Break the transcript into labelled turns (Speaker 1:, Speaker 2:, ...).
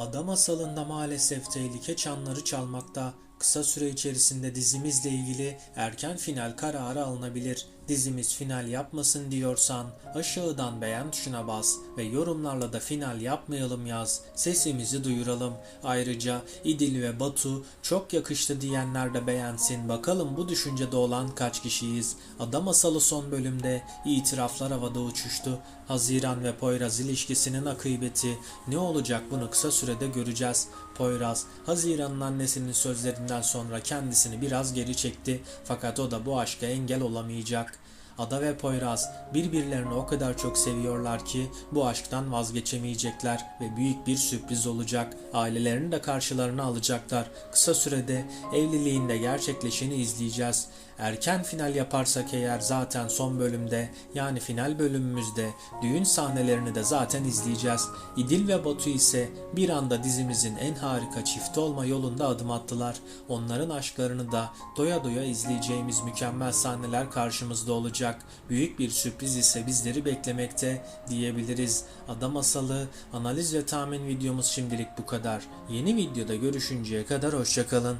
Speaker 1: Ada masalında maalesef tehlike çanları çalmakta. Kısa süre içerisinde dizimizle ilgili erken final kararı alınabilir. Dizimiz final yapmasın diyorsan aşağıdan beğen tuşuna bas ve yorumlarla da final yapmayalım yaz. Sesimizi duyuralım. Ayrıca İdil ve Batu çok yakıştı diyenler de beğensin. Bakalım bu düşüncede olan kaç kişiyiz? Ada masalı son bölümde itiraflar havada uçuştu. Haziran ve Poyraz ilişkisinin akıbeti ne olacak bunu kısa sürede göreceğiz. Poyraz, Haziran'ın annesinin sözlerinden sonra kendisini biraz geri çekti fakat o da bu aşka engel olamayacak. Ada ve Poyraz birbirlerini o kadar çok seviyorlar ki bu aşktan vazgeçemeyecekler ve büyük bir sürpriz olacak. Ailelerini de karşılarına alacaklar. Kısa sürede evliliğinde gerçekleşeni izleyeceğiz. Erken final yaparsak eğer zaten son bölümde yani final bölümümüzde düğün sahnelerini de zaten izleyeceğiz. İdil ve Batu ise bir anda dizimizin en harika çifti olma yolunda adım attılar. Onların aşklarını da doya doya izleyeceğimiz mükemmel sahneler karşımızda olacak. Büyük bir sürpriz ise bizleri beklemekte diyebiliriz. Ada masalı, analiz ve tahmin videomuz şimdilik bu kadar. Yeni videoda görüşünceye kadar hoşçakalın.